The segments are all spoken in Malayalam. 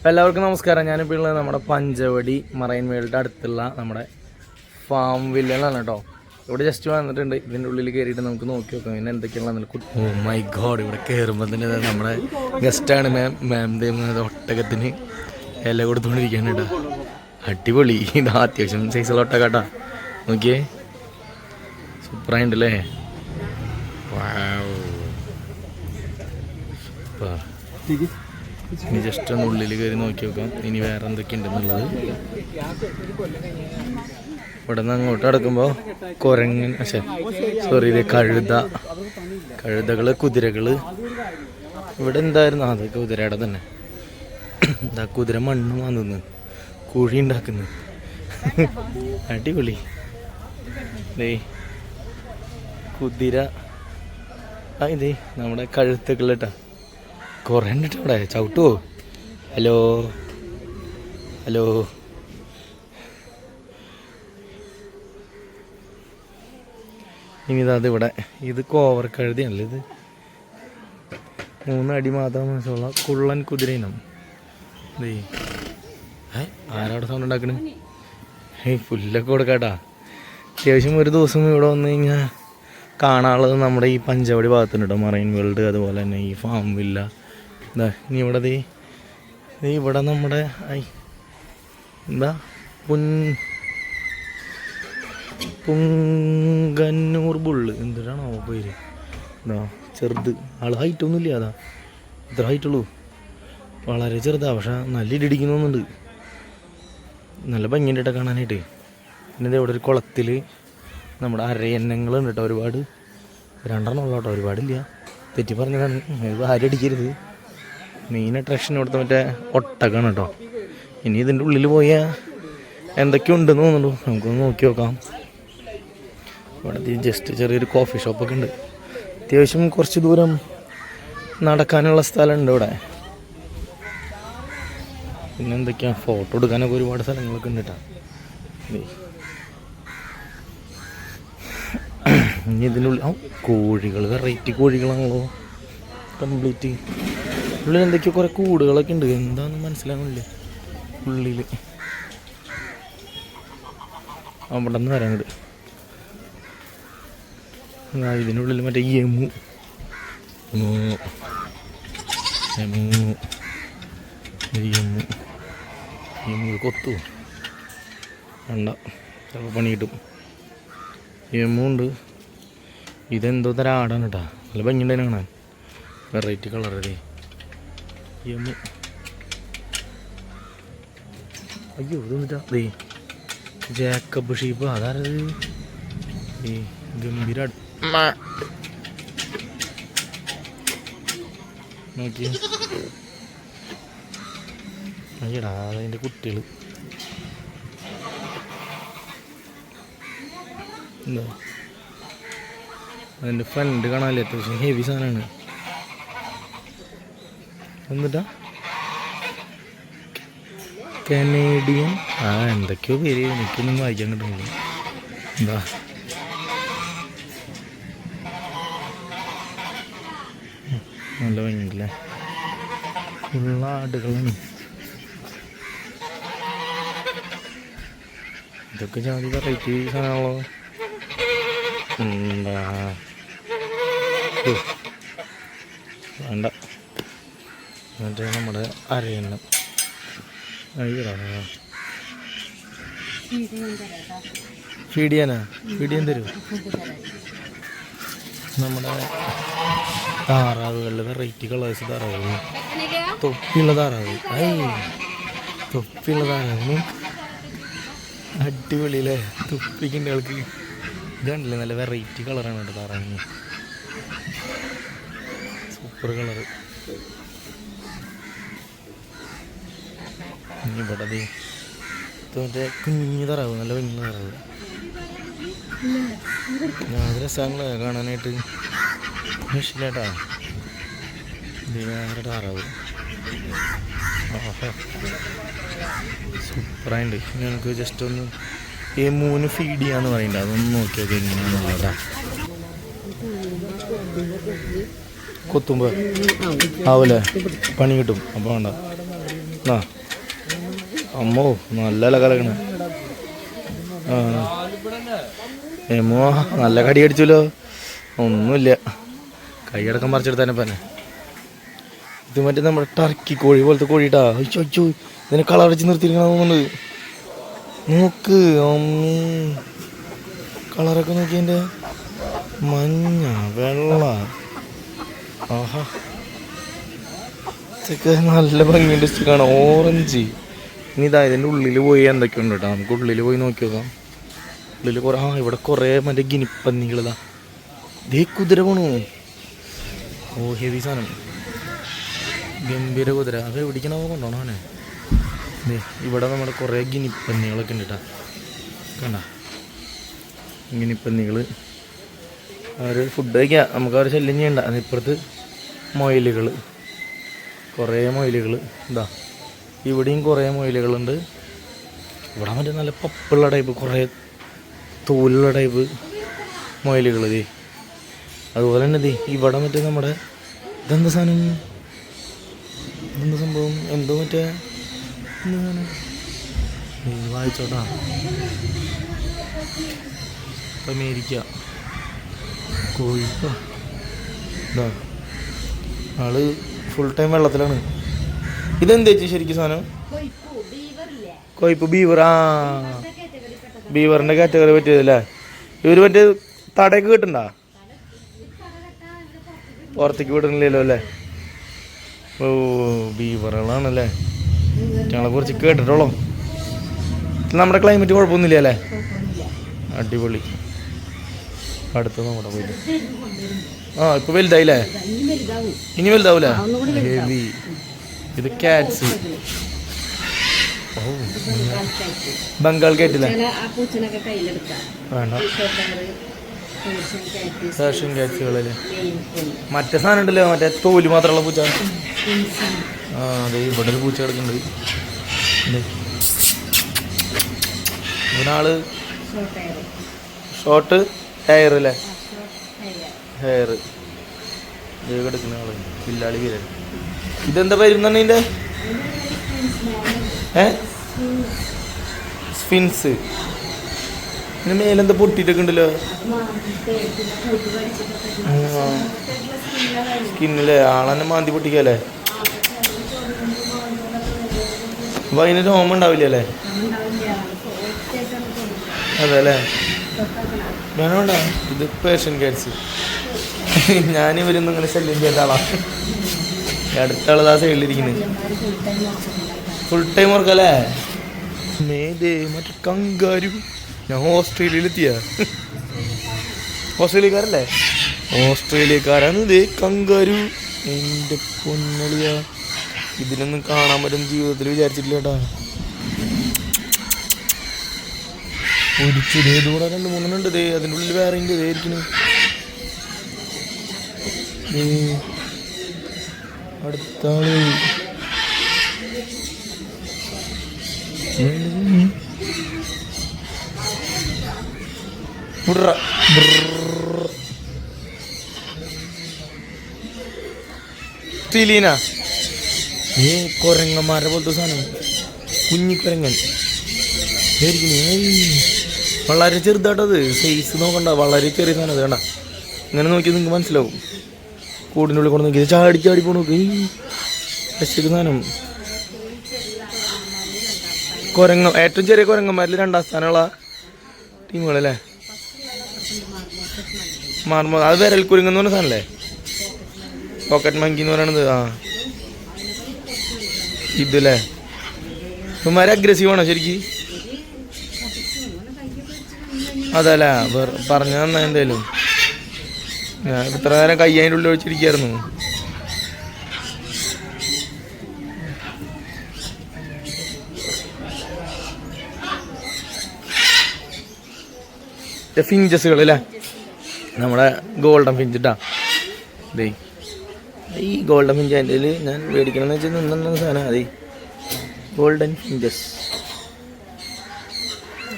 അപ്പം എല്ലാവർക്കും നമസ്കാരം. ഞാനിപ്പോൾ ഉള്ളത് നമ്മുടെ പഞ്ചവടി മറൈൻ വേൾഡ് അടുത്തുള്ള നമ്മുടെ ഫാം വില്ലയിലാണ് കേട്ടോ. ഇവിടെ ജസ്റ്റ് വന്നിട്ടുണ്ട്. ഇതിന്റെ ഉള്ളിൽ കയറിയിട്ട് നമുക്ക് നോക്കി നോക്കാം. പിന്നെ എന്തൊക്കെയാണ് ഓ മൈ ഗോഡ് ഇവിടെ കയറുമ്പോൾ തന്നെ നമ്മുടെ ഗസ്റ്റാണ് മാം മാം ദൈവം ഒട്ടകത്തിന് ഇല കൊടുത്തുകൊണ്ടിരിക്കുകയാണ് കേട്ടോ. അടിപൊളി. ഇത് അത്യാവശ്യം സൈസുള്ള ഒട്ടകാട്ടാ. നോക്കിയേ. സൂപ്പറായിട്ടുണ്ടല്ലേ സൂപ്പർ ഇനി ജസ്റ്റ് ഒന്ന് ഉള്ളിൽ കയറി നോക്കി നോക്കാം. ഇനി വേറെ എന്തൊക്കെ ഉണ്ടെന്നുള്ളത് ഇവിടെ നിന്ന് അങ്ങോട്ട് അടക്കുമ്പോൾ കുരങ്ങൻ പക്ഷേ സോറി ഇത് കഴുത. കഴുതകൾ കുതിരകൾ. ഇവിടെ എന്തായിരുന്നു? അത് കുതിരയുടെ തന്നെ. ഇതാ കുതിര മണ്ണ് വാങ്ങുന്നു കുഴി ഉണ്ടാക്കുന്നു. അടിപൊളി. ദേ കുതിര. ആ ഇതേ നമ്മുടെ കഴുത്തുകൾ കേട്ടാ. കുറേ ഉണ്ട് ഇവിടെ ചവിട്ടുവോ ഹലോ. ഹലോ. ഇനി ഇതാ ഇവിടെ ഇത് കോവർ കഴുതിയാണല്ലോ ഇത്? മൂന്ന് അടി മാത്രം മനസ്സിലുള്ള കുള്ളൻ കുതിരയിനം. ദേ. ഏ ആരാടെ സൗണ്ട് ഉണ്ടാക്കണേ? ഏയ് പുല്ലൊക്കെ കൊടുക്കാട്ടാ. അത്യാവശ്യം ഒരു ദിവസം ഇവിടെ വന്നു കഴിഞ്ഞാൽ കാണാനുള്ളത് നമ്മുടെ ഈ പഞ്ചവടി ഭാഗത്തുണ്ട് കേട്ടോ. മറൈൻ വേൾഡ് അതുപോലെ തന്നെ ഈ ഫാം വില്ല എന്താ ഇനി ഇവിടെ ദേ നീ ഇവിടെ നമ്മുടെ ഐ എന്താ? പുൻ പുങ്കന്നൂർ ബുള്ള്. എന്തിനാണോ പേര്? എന്താ ചെറുത്. ആൾ ഹൈറ്റ് ഒന്നുമില്ല അതാ ഇത്ര ഹൈറ്റുള്ളൂ വളരെ ചെറുതാണ് പക്ഷെ നല്ല ഇടിക്കുന്നൊന്നുണ്ട് നല്ല ഭംഗിയുണ്ട് കേട്ടോ കാണാനായിട്ട്. പിന്നെ ഇവിടെ ഒരു കുളത്തിൽ നമ്മുടെ അരയന്നങ്ങളുണ്ട് കേട്ടോ ഒരുപാട്. രണ്ടെണ്ണം ഉള്ള കേട്ടോ ഒരുപാടില്ല. തെറ്റി പറഞ്ഞതാണ്. ആരും അടിക്കരുത്. മെയിൻ അട്രാക്ഷൻ ഇവിടുത്തെ മറ്റേ ഒട്ടകാണ് കേട്ടോ. ഇനി ഇതിന്റെ ഉള്ളിൽ പോയാൽ എന്തൊക്കെ ഉണ്ടെന്ന് തോന്നുന്നു. നമുക്കൊന്ന് നോക്കി നോക്കാം. ഇവിടെ ജസ്റ്റ് ചെറിയൊരു കോഫി ഷോപ്പൊക്കെ ഉണ്ട്. അത്യാവശ്യം കുറച്ച് ദൂരം നടക്കാനുള്ള സ്ഥലമുണ്ട് ഇവിടെ. പിന്നെ എന്തൊക്കെയാ? ഫോട്ടോ എടുക്കാനൊക്കെ ഒരുപാട് സ്ഥലങ്ങളൊക്കെ ഉണ്ട് കേട്ടോ. ഇനി ഇതിനുള്ളിൽ കോഴികൾ വെറൈറ്റി കോഴികളാണല്ലോ. കംപ്ലീറ്റ് ഉള്ളിൽ എന്തൊക്കെയോ കുറേ കൂടുകളൊക്കെ ഉണ്ട്. എന്താണെന്ന് മനസ്സിലാകുന്നില്ലേ ഉള്ളിൽ അവിടെ നിന്ന് വരാൻ ഇങ്ങട്. ആ ഇതിനുള്ളിൽ മറ്റേ യമു. കൊത്തു വേണ്ട. ചിലപ്പോൾ പണി കിട്ടും. യമു ഉണ്ട്. ഇതെന്തോ തരം ആടാണ് കേട്ടോ. നല്ല ഭംഗിയുണ്ടായിരുന്നു കാണാൻ. വെറൈറ്റി കളറേ യമു അയ്യോ ഇതൊന്നിട്ടാ ദേ ജാക്കബ് ഷീപ്പ് അതാരത്? ഈ ഗംഭീര നോക്കി അയ്യടാ അതിന്റെ കുട്ടികൾ എന്താ? അതിന്റെ ഫ്രണ്ട് കാണാനില്ല? അത്യാവശ്യം ഹെവി സാധനമാണ് എന്നിട്ടാ? കനേഡിയൻ ആ എന്തൊക്കെയോ പേര് എനിക്കൊന്നും വായിക്കാൻ കിട്ടുന്നില്ല. എന്താ? നല്ല ഭംഗിയില്ലേ? ഉള്ള ആടുകളാണ്. ഇതൊക്കെ ജാതി വെറൈറ്റി സാധനങ്ങളോ? എന്താ? വേണ്ട. മറ്റേ നമ്മുടെ അരയണം അയ്യടാ ഫീഡ് ചെയ്യാനാ ഫീഡ് ചെയ്യാൻ തരൂ നമ്മുടെ താറാവുകളിൽ വെറൈറ്റി കളേഴ്സ് താറാവ് തൊപ്പിയുള്ള താറാവ്. ഐ തൊപ്പിയുള്ള താറാവ് അടിപൊളിയല്ലേ തൊപ്പിക്കിന്റെ ആൾക്ക് ഇതുണ്ടല്ലേ നല്ല വെറൈറ്റി കളറാണ് കേട്ടോ താറാവിന്. സൂപ്പർ കളറ് ഇനി ഇവിടെ മറ്റേ കുഞ്ഞു തറാവ് നല്ല കുഞ്ഞു തറാവ്. രസങ്ങളെ കാണാനായിട്ട് ഇഷ്ടമില്ലാട്ടാ ഭയങ്കര താറാവ്. സൂപ്പറായിട്ട് ഇനി ജസ്റ്റ് ഒന്ന് ഈ മൂന്ന് ഫീഡ് ചെയ്യാന്ന് പറയണ്ട. അതൊന്ന് നോക്കിയൊക്കെ എങ്ങനെയാണെന്നുള്ളതാ കൊത്തുമ്പോൾ ആവൂലേ? പണി കിട്ടും. അപ്പോൾ വേണ്ട. ആ അമ്മോ നല്ല കലക്കണ ആ. എമ്മോ നല്ല കടി അടിച്ചല്ലോ. ഒന്നുമില്ല. കൈയടക്കം പറിച്ചെടുത്തന്നെ പന്നെ ഇത് മറ്റേ നമ്മുടെ ടർക്കി കോഴി പോലത്തെ കോഴിട്ടാ. അയ്യോ അയ്യോ ഇതിനെ കളറടിച്ച് നിർത്തിയിരിക്കണമെന്നുണ്ട് നോക്ക് അമ്മേ. കളറൊക്കെ നോക്കി എന്റെ മഞ്ഞ വെള്ള. ആഹാ. ഇതൊക്കെ നല്ല ഭംഗിയുണ്ട്. സ്റ്റിക്കാണ് ഓറഞ്ച്. ഇനി ഇതാ ഇതിന്റെ ഉള്ളിൽ പോയി എന്തൊക്കെയുണ്ട് കേട്ടോ നമുക്ക് ഉള്ളിൽ പോയി നോക്കി നോക്കാം. ഉള്ളിൽ കുറേ ആ ഇവിടെ കുറേ മറ്റേ ഗിനിപ്പന്നികളിതാ. ദേ കുതിര പോണു. ഓ ഹെവി സാധനം ഗംഭീര കുതിര. അത് എവിടേക്കാണോ കൊണ്ടുപോകണം അവനെ? ഇവിടെ നമ്മുടെ കുറേ ഗിനിപ്പന്നികളൊക്കെ ഉണ്ട് കേട്ടോ കണ്ട? ഗിനിപ്പന്നികൾ അവർ ഫുഡ് കഴിക്കുക നമുക്ക് അവർ ശല്യം ചെയ്യണ്ട. അതിപ്പുറത്ത് മൊയിലുകൾ കുറേ മൊയിലുകൾ ഇതാ. ഇവിടെയും കുറേ മുയലുകളുണ്ട്. ഇവിടെ മറ്റേ നല്ല പപ്പുള്ള ടൈപ്പ് കുറേ തോലുള്ള ടൈപ്പ് മുയലുകൾ ദേ. അതുപോലെ തന്നെ ദേ ഇവിടെ മറ്റേ നമ്മുടെ ഇതെന്താ സാധനം? ഇതെന്താ സംഭവം? എന്തോ മറ്റേ സാധനം? വായിച്ചോട്ടാ അമേരിക്ക. കോഴിക്കോ. ഇതാ. ആൾ ഫുൾ ടൈം വെള്ളത്തിലാണ്. ഇതെന്താ ചേച്ചി ശരിക്കും സാധനം? കൊയ്പ്പ് ബീവർ ആ. ബീവറിന്റെ കാറ്റഗറി പറ്റിയതല്ലേ? ഇവർ മറ്റേ തടയൊക്കെ കിട്ടണ്ട? പുറത്തേക്ക് വിടണില്ലല്ലോ അല്ലേ? ഓ ബീവറുകളാണല്ലേ? ഞങ്ങളെ കുറിച്ച് കേട്ടിട്ടുള്ളൂ. നമ്മുടെ ക്ലൈമറ്റ് കുഴപ്പമൊന്നുമില്ല അല്ലേ? അടിപൊളി. അടുത്ത് നമ്മുടെ പോയിട്ട് ആ ഇപ്പൊ വലുതായില്ലേ? ഇനി വലുതാവൂലേ? ഹെവി ഇത് കാറ്റ്സ് ബംഗാൾ കയ്യിലെടുക്കാം. വേണ്ട. ഫാഷൻ കാറ്റ്സുകളല്ലേ മറ്റേ സാധനം ഉണ്ടല്ലോ മറ്റേ തോൽ മാത്രമുള്ള പൂച്ച. ആ അതെ ഇവിടെ ഒരു പൂച്ച കിടക്കുന്നുണ്ട്. ഇവനാൾ ഷോർട്ട് ഹെയർ അല്ലേ ഹെയർ ഹെയർ ഇത് കിടക്കുന്ന ആൾ പില്ലാളി വീരൻ. ഇതെന്താ പേര് ഇതിന്റെ ഏ? സ്ഫിൻസ് ഇതിന് മേലെന്താ പൊട്ടിയിട്ടൊക്കെ ഉണ്ടല്ലോ? സ്കിന്നില്ലേ ആളെന്നെ മാന്തി പൊട്ടിക്കല്ലേ അപ്പൊ അതിന് രോമം ഉണ്ടാവില്ല അല്ലേ? അതെ അല്ലേ? വേണോണ്ട ഇത് പേഷ്യൻ കാറ്റ്സ് ഞാൻ ഇവരൊന്നും ഇങ്ങനെ ശല്യം ചെയ്താളാ ഈ അടുത്ത ആളതാ സൈഡിലിരിക്കുന്നത് ഫുൾ ടൈം വർക്കല്ലേ മേതേ മറ്റേ കങ്കാരു. ഞാൻ ഓസ്ട്രേലിയയിലെത്തിയ. ഓസ്ട്രേലിയക്കാരല്ലേ? ഓസ്ട്രേലിയക്കാരാണ് ഇതേ കങ്കാരു. എന്റെ പൊന്നളിയ. ഇതിനൊന്നും കാണാൻ പറ്റും ജീവിതത്തിൽ വിചാരിച്ചിട്ടില്ല കേട്ടാ. ഒരിച്ചു ദേ രണ്ട് മൂന്നെണ്ണം ഉണ്ട് ദേ. അതിന്റെ ഉള്ളിൽ വേറെ ഉണ്ട് ദേ ഇരിക്കുന്നു ദേ. അടുത്ത. ഏ കൊരങ്ങന്മാരെ പോലത്തെ സാധനം. കുഞ്ഞിക്കൊരങ്ങൻ വളരെ ചെറുതാട്ടത് സൈസ് നോക്കണ്ട. വളരെ ചെറിയ സാധനം അത് വേണ്ട ഇങ്ങനെ നോക്കിയത് നിങ്ങൾക്ക് മനസ്സിലാവും. കൂടിനുള്ളിൽ കൊണ്ട് നോക്കി ചാടി ചാടി പോണു. നോക്കി രക്ഷിക്ക് സാധനം കുരങ്ങ ഏറ്റവും ചെറിയ കുരങ്ങന്മാരിൽ രണ്ടാം സ്ഥാനമുള്ള ടീമുകളല്ലേ? മാർമ അത് വിരൽ കുരുങ്ങെന്ന് പറഞ്ഞ സാധനല്ലേ? പോക്കറ്റ് മങ്കി എന്ന് പറയണത്. ആ. ഇതല്ലേ? ഇവന്മാരെ അഗ്രസീവ് ആണോ ശരിക്ക്? അതല്ല പറഞ്ഞ തന്നാ എന്തായാലും. ഞാൻ ഇത്ര നേരം കൈ അതിന്റെ ഉള്ളിൽ ഒഴിച്ചിരിക്കായിരുന്നു ഫിഞ്ചസുകൾ അല്ലേ നമ്മുടെ ഗോൾഡൻ ഫിഞ്ച് ഇട്ടാ. ദേ ഈ ഗോൾഡൻ ഫിഞ്ച് എന്റെ ഞാൻ മേടിക്കണമെന്ന് വെച്ചാൽ നിന്നു സാധനം അതെ ഗോൾഡൻ ഫിഞ്ചസ്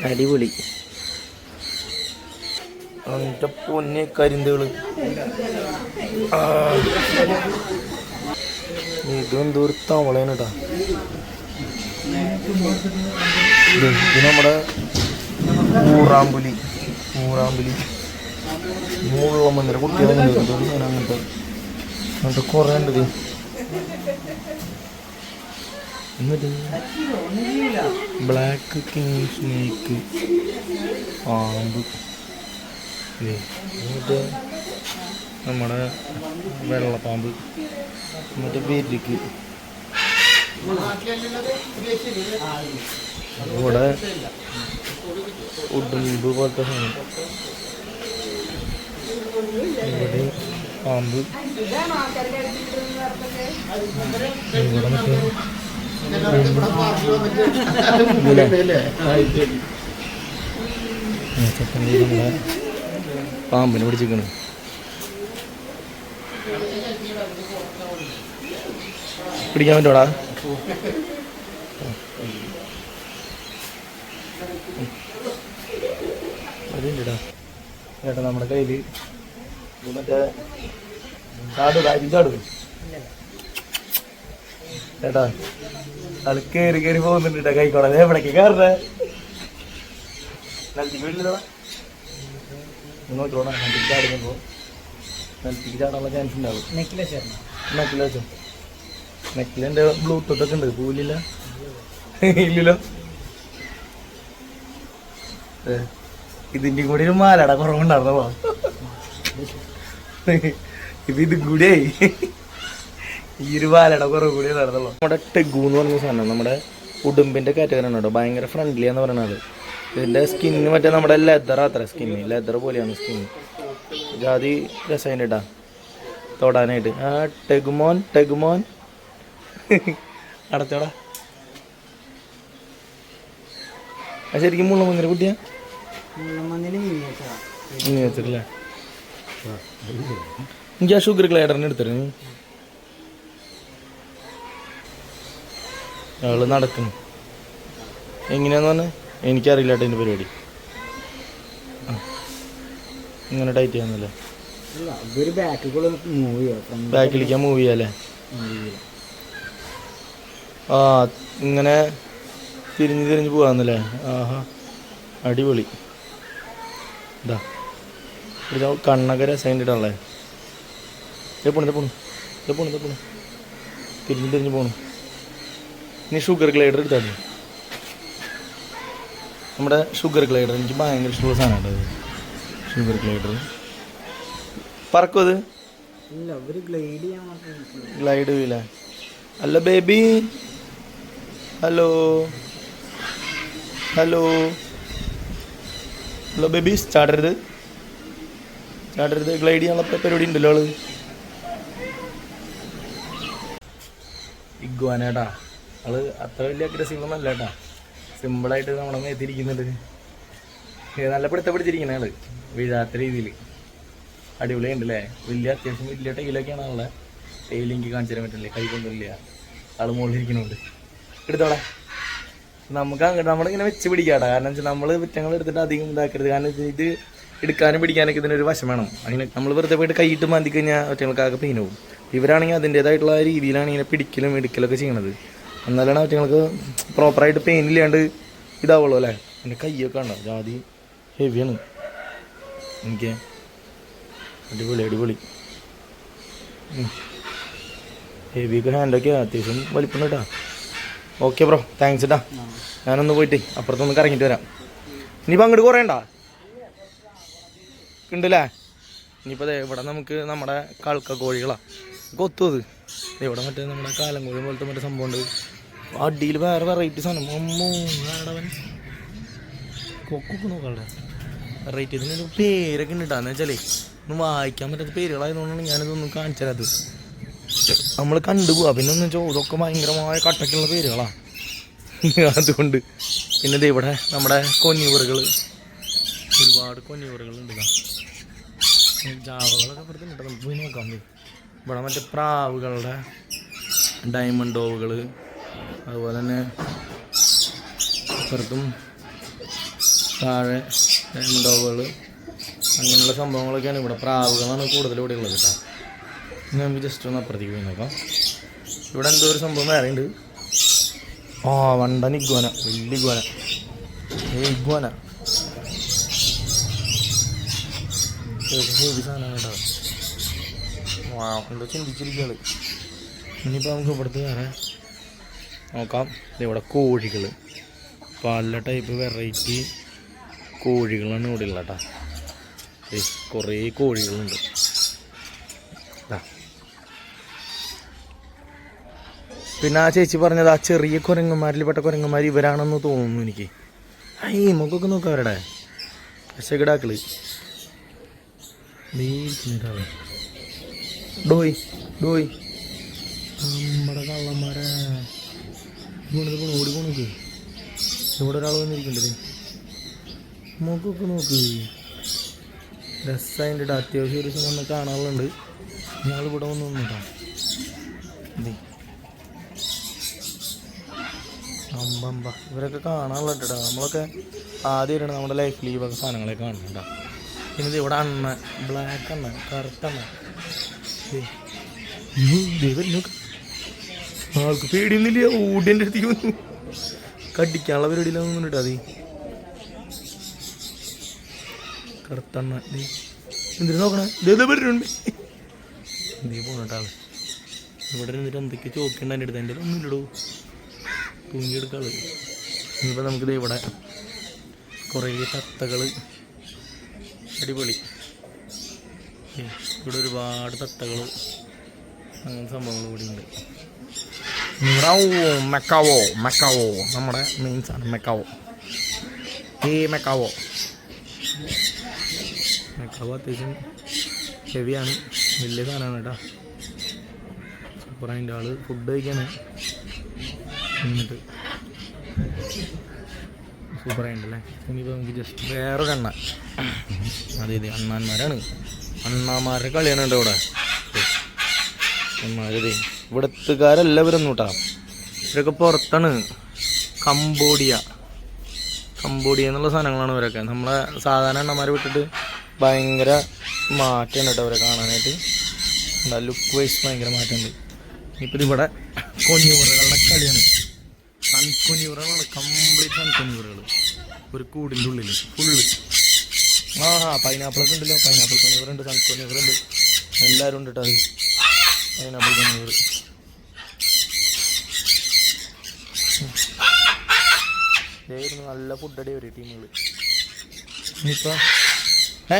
അടിപൊളി. അതിന്റെ പൊന്നെ കരിന്തകൾ. ഇതെന്തോ ഒരു തവളയാണ് ഇത് ഇത് നമ്മുടെ ഊറാമ്പുലി ഊറാമ്പുലി മുള്ള മന്ദിര കുട്ടികളെ അങ്ങനത്തെ കുറേ ഉണ്ട് ഇത്. എന്നിട്ട് ബ്ലാക്ക് കിങ് സ്നേക്ക്. ആമ്പ് ഇത് എന്നിട്ട് നമ്മുടെ വെള്ളപ്പാമ്പ്. എന്നിട്ട് വീട്ടിലേക്ക് ഇവിടെ ഉടുമ്പ് പോലത്തെ സാധനം. ഇവിടെ പാമ്പ്. ഇവിടെ മറ്റേ നമ്മുടെ പാമ്പിനെ പിടിച്ചിരിക്കണ്. പിടിക്കാൻ പറ്റോടാ അതുണ്ടാ ചേട്ടാ നമ്മുടെ കയ്യിൽ മറ്റേ ചാടു കാര്യം ചാടു. ചേട്ടാ അത് കയറി കയറി പോകുന്നുണ്ട് കൈക്കോടെ. എവിടേക്ക് കയറേ വീട്ടിലോ നോക്കിക്കോടാ നിലത്തേക്ക് ചാടുമ്പോൾ നിലത്തേക്ക് ചാടാനുള്ള ചാൻസ് ഉണ്ടാവും. നെക്കില വെച്ചോ നെക്ലിന്റെ ബ്ലൂടൂത്ത് ഒക്കെ ഉണ്ട്. പൂലില്ല ഇല്ലല്ലോ. ഇതിന്റെ ഇതിന്റെ കൂടി ഒരു മാലട കുറവുണ്ടായിരുന്നോ? ഇത് ഇത് കൂടിയായി ഈ ഒരു മാലട കുറവ് കൂടി നടന്നുള്ളൂ നമ്മുടെ ടെഗു എന്ന് പറഞ്ഞ സാധനം നമ്മുടെ ഉടുമ്പിന്റെ കാറ്റഗറി കേട്ടോ. ഭയങ്കര ഫ്രണ്ട്ലി എന്ന് പറയുന്നത് ഇതിന്റെ സ്കിന്ന് മറ്റേ നമ്മുടെ ലെതർ അത്ര സ്കിന്ന് ലെതർ പോലെയാണ് സ്കിന്ന് ജാതി രസമായിട്ട് കേട്ടാ തൊടാനായിട്ട്. ആ ടെഗുമോൻ ടെഗുമോൻ. അടച്ചോടാ. ആ ശരിക്കും മുള്ളമങ്ങനെ കുട്ടിയാ? വെച്ചിട്ടില്ലേ എനിക്ക് ആ. ഷുഗർ ഗ്ലൈഡറിന് എടുത്തിരുന്നു അയാൾ നടക്കുന്നു. എങ്ങനെയാന്ന് പറഞ്ഞ? എനിക്കറിയില്ല കേട്ടോ ഇതിന്റെ പരിപാടി. ഇങ്ങനെ ടൈറ്റ് ചെയ്യാന്നല്ലേ? ബാക്കിലേക്ക് മൂവ് ചെയ്യാല്ലേ ആ ഇങ്ങനെ തിരിഞ്ഞ് തിരിഞ്ഞ് പോവാന്നല്ലേ? ആഹാ. അടിപൊളി. ഇതാ ഇതാ കണ്ണൊക്കെ രസമായിട്ടാണല്ലേ ഇതേ പോണു ഇതേ പോണു. ഇതേ പോണു ഇതേ പോണു. തിരിഞ്ഞ് തിരിഞ്ഞ് പോണു. നീ ഷുഗർ ഗ്ലൈഡർ എടുത്താൽ മതി. നമ്മുടെ ഷുഗർ ഗ്ലൈഡർ എനിക്ക് ഭയങ്കര ഇഷ്ടമുള്ള സാധനമാണ് അത്. ഷുഗർ ഗ്ലൈഡർ പറക്കും അത്. ഗ്ലൈഡ് ചെയ്യൂല. അല്ല baby hello hello hello baby ചാടരുത് ചാടരുത് ഗ്ലൈഡ് ചെയ്യാനുള്ള പരിപാടി ഉണ്ടല്ലോ ആൾ. ഇഗ്വാനേട്ടാ. ആൾ അത്ര വലിയ അഗ്രസീവൊന്നും അല്ല കേട്ടാ. സിമ്പിളായിട്ട് നമ്മുടെ മേത്തിരിക്കുന്നുണ്ട് നല്ല പിടുത്ത പിടിച്ചിരിക്കുന്ന ആൾ. വീഴാത്ത രീതിയിൽ അടിപൊളിയുണ്ടല്ലേ വലിയ അത്യാവശ്യം വലിയ ടൈലൊക്കെയാണ് ആളെ. ടൈൽ എനിക്ക് കാണിച്ചു തരാൻ പറ്റില്ലേ. കൈ കൊണ്ടില്ല ആൾ മുകളിലിരിക്കുന്നുണ്ട് എടുത്തോളെ. നമുക്ക് അങ്ങോട്ട് നമ്മളിങ്ങനെ വെച്ച് പിടിക്കാട്ടെ. കാരണം വെച്ചാൽ നമ്മൾ കുറ്റങ്ങൾ എടുത്തിട്ട് അധികം ഇതാക്കരുത്. കാരണം ഇത് എടുക്കാനും പിടിക്കാനൊക്കെ ഇതിനൊരു വശം വേണം. അങ്ങനെ നമ്മൾ വെറുതെ പോയിട്ട് കൈയിട്ട് മാന്തി കഴിഞ്ഞാൽ ഒറ്റകൾക്കാകെ പെയിൻ പോകും ഇവരാണെങ്കിൽ അതിന്റേതായിട്ടുള്ള രീതിയിലാണ് ഇങ്ങനെ പിടിക്കലും എടുക്കലൊക്കെ ചെയ്യണത്. എന്നാലാണ് നിങ്ങൾക്ക് പ്രോപ്പറായിട്ട് പെയിൻ ഇല്ലാണ്ട് ഇതാവുള്ളൂ അല്ലേ? എന്റെ കയ്യൊക്കെ ഉണ്ടോ ജാതി ഹെവിയാണ് എനിക്ക് അടിപൊളി അടിപൊളി. ഹെവിയൊക്കെ ഹാൻഡൊക്കെ അത്യാവശ്യം വലിപ്പം കേട്ടാ ഓക്കെ ബ്രോ താങ്ക്സ് കേട്ടാ ഞാനൊന്ന് പോയിട്ട് അപ്പുറത്തൊന്ന് കറങ്ങിയിട്ട് വരാം. ഇനിയിപ്പോൾ അങ്ങോട്ട് കുറേ ഉണ്ടാ ഉണ്ടല്ലേ ഇനിയിപ്പോൾ ഇവിടെ നമുക്ക് നമ്മുടെ കളക്ക കോഴികളാ കൊത്തു അത് ഇവിടെ മറ്റേ നമ്മുടെ കാലം കോഴി പോലത്തെ മറ്റേ സംഭവം ഉണ്ട് അടിയിൽ വേറെ വെറൈറ്റി സാധനം. അമ്മോ കൊക്കൊക്കെ നോക്കാളുടെ വെറൈറ്റി ഇതിനൊരു പേരൊക്കെ ഉണ്ട് എന്ന് വെച്ചാലേ ഒന്നും വായിക്കാൻ പറ്റാത്ത പേരുകളായതുകൊണ്ടാണ് ഞാനിതൊന്നും കാണിച്ചു തരാത് നമ്മൾ കണ്ടുപോവാ പിന്നെ ഒന്ന് വെച്ചാൽ ഇതൊക്കെ ഭയങ്കരമായ കട്ടക്കുള്ള പേരുകളാണ് അതുകൊണ്ട് പിന്നെ ദേ ഇവിടെ നമ്മുടെ കൊന്നിയൂറുകൾ. ഒരുപാട് കൊന്നിയൂറുകളുണ്ട് ഇതാ ജാവകളൊക്കെ ഉണ്ട് നമുക്ക് പോയി നോക്കാം. ഇവിടെ മറ്റേ പ്രാവുകളുടെ ഡയമണ്ട് ഓവുകൾ അതുപോലെ തന്നെ അപ്പുറത്തും താഴെ ഡയമണ്ട് ഓവുകൾ അങ്ങനെയുള്ള സംഭവങ്ങളൊക്കെയാണ് ഇവിടെ പ്രാവുകളാണ് കൂടുതൽ ഇവിടെ ഉള്ളത് കേട്ടോ. നമുക്ക് ജസ്റ്റ് ഒന്ന് അപ്പുറത്തേക്ക് പോയി നോക്കാം. ഇവിടെ എന്തോ ഒരു സംഭവം വേറെ ഉണ്ട്. ആ വണ്ടൻ ഇഗ്വാന വലിയ ഇഗ്വാന ഏ ഇഗ്വാന ഹെവി സാധനം കേട്ടോ. വാ എന്തോ ചിന്തിച്ചിരിക്കുകയാണ് ഇനിയിപ്പോൾ നമുക്ക് ഇവിടുത്തെ വേറെ നോക്കാം. ഇവിടെ കോഴികൾ പല ടൈപ്പ് വെറൈറ്റി കോഴികളാണ് ഇവിടെ ഉള്ളത് കേട്ടോ കുറേ കോഴികളുണ്ട്. പിന്നെ ആ ചേച്ചി പറഞ്ഞത് ആ ചെറിയ കുരങ്ങന്മാരിൽ പെട്ട കുരങ്ങന്മാർ ഇവരാണെന്ന് തോന്നുന്നു എനിക്ക്. ഐ മുഖമൊക്കെ നോക്കാം അവരുടെ. പക്ഷേ പശകിടാക്കൾ ഡോയ് ഡോയ്. നമ്മുടെ കള്ളന്മാരെ. ഇങ്ങോട്ട് പോണു ഇവിടെ ഒരാൾ വന്നിരിക്കണ്ടത് നോക്കൊക്കെ നോക്ക് രസമായിട്ട് അത്യാവശ്യം ഒരു ദിവസം വന്ന് കാണാറുണ്ട് ഞങ്ങൾ ഇവിടെ വന്ന് നിന്നിട്ടാ. ഇതേ അമ്പമ്പ ഇവരൊക്കെ കാണാനുള്ള കേട്ടോ നമ്മളൊക്കെ ആദ്യമായിട്ടാണ് നമ്മുടെ ലൈഫിൽ ഈ വക സാധനങ്ങളെ കാണുന്നുണ്ടാ? പിന്നെ ഇവിടെ അണ്ണ ബ്ലാക്ക് അണ്ണ കറുത്ത അണ്ണ ദേ. അയ്യോ, ദേ വരുന്നു. ആൾക്ക് പേടിയൊന്നുമില്ല ഓടിയന്റെ അടുത്തേക്ക് വന്നു കടിക്കാനുള്ള പരിപാടിയിലൊന്നും നിന്നിട്ടാ അതി. കറുത്തണ്ണ. എന്തിനു നോക്കണേ? നീ പോണട്ടാ ഇവിടെ നിന്നിട്ട് എന്തൊക്കെ ചോദിക്കണ്ട എന്റെ അടുത്ത്? എന്റെ ഒന്നുമില്ലടോ. തൂങ്ങിയെടുക്കാൾ. ഇനിയിപ്പോൾ നമുക്കിത് ഇവിടെ കുറേ തത്തകൾ അടിപൊളി. ഇവിടെ ഒരുപാട് തത്തകൾ അങ്ങനത്തെ സംഭവങ്ങൾ കൂടി ഉണ്ട്. മെക്കാവോ? മെക്കാവോ? നമ്മുടെ മീൻസ് ആണ് മെക്കാവോ. ഈ മെക്കാവോ? മെക്കാവോ അത്യാവശ്യം ഹെവിയാണ്. വലിയ സാധനമാണ് കേട്ടോ. സൂപ്പർ അതിന്റെ ആൾ ഫുഡ് കഴിക്കാണ്. എന്നിട്ട് സൂപ്പർ ആയിട്ടുണ്ടല്ലേ ഇനിയിപ്പോൾ നമുക്ക് ജസ്റ്റ് വേറൊരെണ്ണ അതെ അതെ. അണ്ണാന്മാരാണ്. അണ്ണാമാരുടെ കളിയാണ് കേട്ടോ ഇവിടെ അണ്ണാരതേ ഇവിടത്തുകാരെല്ലാവരും കേട്ടോ ഇവരൊക്കെ പുറത്താണ്. കംബോഡിയ. കംബോഡിയ എന്നുള്ള സാധനങ്ങളാണ് ഇവരൊക്കെ. നമ്മളെ സാധാരണ അണ്ണന്മാരെ വിട്ടിട്ട് ഭയങ്കര മാറ്റമാണ് കേട്ടോ അവരെ കാണാനായിട്ട്. ലുക്ക് വൈസ് ഭയങ്കര മാറ്റമുണ്ട്. ഇപ്പം ഇവിടെ കൊഞ്ഞൂറുകളുടെ കളിയാണ്. സൺകൊഞ്ഞൂറുകളാണ് കംപ്ലീറ്റ് സൺകൊഞ്ഞൂറുകൾ ഒരു കൂടിന്റെ ഉള്ളിൽ ഫുള്ള്. ആ ആ പൈനാപ്പിളൊക്കെ ഉണ്ടല്ലോ പൈനാപ്പിൾ കൊഞ്ഞൂറുണ്ട് ഉണ്ട് എല്ലാവരും ഉണ്ട് കേട്ടോ അത്. പൈനാപ്പിൾ കൊഞ്ഞൂറ് ഇതായിരുന്നു നല്ല ഫുഡടി ഒരു ടീമുകൾ ഇനിയിപ്പോൾ ഏ?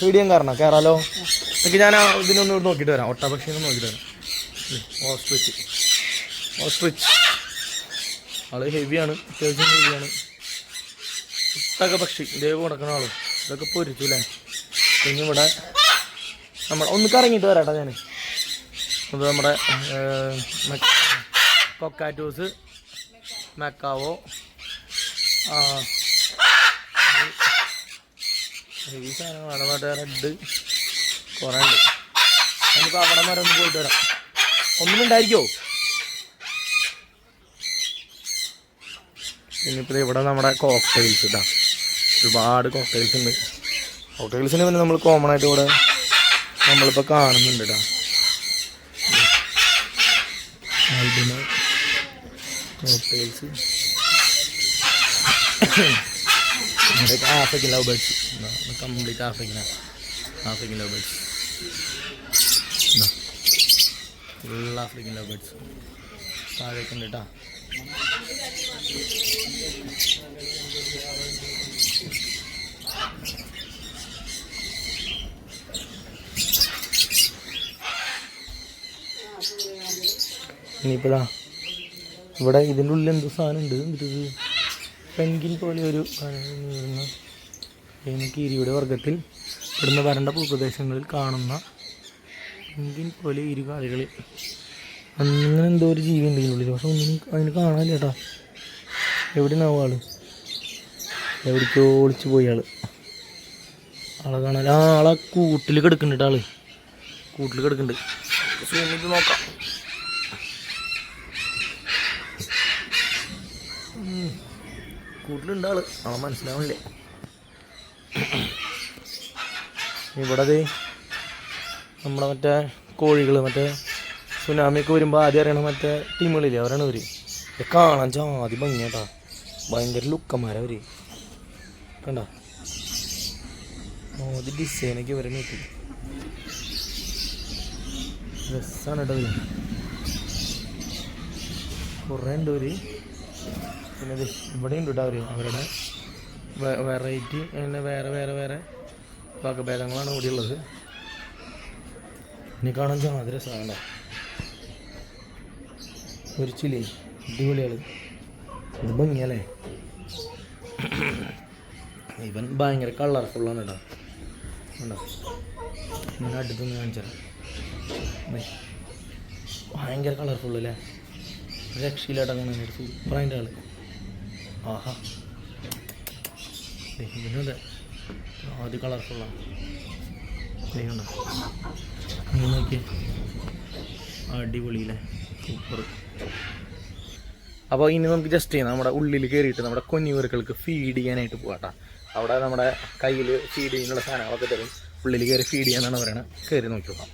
പീഡിയം കാരണം? കയറാലോ എനിക്ക് ഞാൻ ഇതിനൊന്ന് ഇവിടെ നോക്കിയിട്ട് വരാം. ഒട്ടപക്ഷിന്ന് നോക്കിയിട്ട് വരാം. ഓസ്ട്രിച്ച് ഓസ്ട്രിച്ച് ആൾ ഹെവിയാണ് അത്യാവശ്യം ഹെവിയാണ് ഒട്ടക പക്ഷി ദേവ് കൊടുക്കുന്ന ഇതൊക്കെ പൊരിച്ചു അല്ലേ പിന്നെ ഇവിടെ നമ്മൾ ഒന്ന് കറങ്ങിയിട്ട് വരാട്ടോ ഞാൻ ഇത് നമ്മുടെ കൊക്കാറ്റൂസ് മെക്കാവോ ഹെവി സാധനങ്ങളാണ്. മറ്റേ റെഡ് കുറേ ഉണ്ട്. നമുക്ക് അവിടെ വരെ ഒന്ന് പോയിട്ട് വരാം. ഒന്നും ഉണ്ടായിരിക്കോ? ഇനിയിപ്പോൾ ഇവിടെ നമ്മുടെ കോക്ടെയിൽസ് ഇട്ടാ ഒരുപാട് കോക്ടെയിൽസ് ഉണ്ട്. കോക്ടെയിൽസിന് പിന്നെ നമ്മൾ കോമൺ ആയിട്ട് ഇവിടെ നമ്മളിപ്പോൾ കാണുന്നുണ്ട് കോക്ടെയിൽസ് ഇതൊക്കെ African love birds complete African African love birds full African love birds താഴേക്കുണ്ട് കേട്ടോ ഇനിയിപ്പോഴാ ഇവിടെ ഇതിന്റെ ഉള്ളിൽ എന്തോ സാധനം ഉണ്ട്. എന്നിട്ട് പെൻഗിൻ പോലെ ഒരു കീരിയുടെ വർഗത്തിൽ ഇവിടുന്ന് വരണ്ട ഭൂപ്രദേശങ്ങളിൽ കാണുന്ന പെൻഗിൻ പോലെ ഇരുകാലികളിൽ അങ്ങനെ എന്തോ ഒരു ജീവി ഉണ്ട് ഇതിനുള്ളിൽ പക്ഷെ ഒന്നും അതിന് കാണാനില്ല ചേട്ടാ എവിടെയാവും ആൾ എവിടേക്കോ ഒളിച്ചു പോയി ആൾ. ആളെ കാണാൻ ആ ആളെ കൂട്ടിൽ കിടക്കുന്നുണ്ട് ആൾ. കൂട്ടിൽ കിടക്കുന്നുണ്ട്. സൂം ചെയ്ത് നോക്കാം. കൂട്ടിലുണ്ട് ആൾ ആളെ മനസ്സിലാവണില്ലേ? ഇവിടെ ദേ നമ്മുടെ മറ്റേ കോഴികൾ മറ്റേ സുനാമിയൊക്കെ വരുമ്പോൾ ആദ്യം അറിയണ മറ്റേ ടീമുകളില്ലേ? അവരാണ് ഇവർ കാണാൻ ജാതി ഭംഗിയാട്ടാ. ഭയങ്കര ലുക്കന്മാരാ അവർ കണ്ട? മോദി ഡിസൈനൊക്കെ ഇവരെ രസാണ് കേട്ടോ കുറേ ഉണ്ട് ഒരു പിന്നെ ഇത് ഇവിടെ ഉണ്ട് കേട്ടോ അവർ അവരുടെ വെറൈറ്റി അങ്ങനെ വേറെ വേറെ വേറെ വകഭേദങ്ങളാണ് ഇവിടെ ഉള്ളത്. ഇനി കാണാൻ ജാതി രസമാണ് ഒരു ചിലി അടിപൊളിയാണ് ഇത് ഭംഗിയല്ലേ? ഇവൻ ഭയങ്കര കളർഫുള്ളാണ് കേട്ടോ ഉണ്ടോ ഞാൻ അടുത്തൊന്ന് കാണിച്ചുതരാം. ദേ. ഭയങ്കര കളർഫുൾ അല്ലേ രക്ഷയിലാട്ടാ കാണാൻ ഒരു സൂപ്പറായിട്ട് ആൾ ആഹാ. ദേ, ആദ്യ കളർഫുള്ളാണ് കണ്ടോ നീ നോക്കിയേ. അടിപൊളിയില്ലേ? സൂപ്പർ അപ്പോൾ ഇനി നമുക്ക് ജസ്റ്റ് നമ്മുടെ ഉള്ളിൽ കയറിയിട്ട് നമ്മുടെ കുഞ്ഞുവർക്കൾക്ക് ഫീഡ് ചെയ്യാനായിട്ട് പോകാം അവിടെ നമ്മുടെ കയ്യിൽ ഫീഡ് ചെയ്യാനുള്ള സാധനങ്ങളൊക്കെ തരും. ഉള്ളിൽ കയറി ഫീഡ് ചെയ്യാനാണ് പറയണത് കയറി നോക്കി നോക്കാം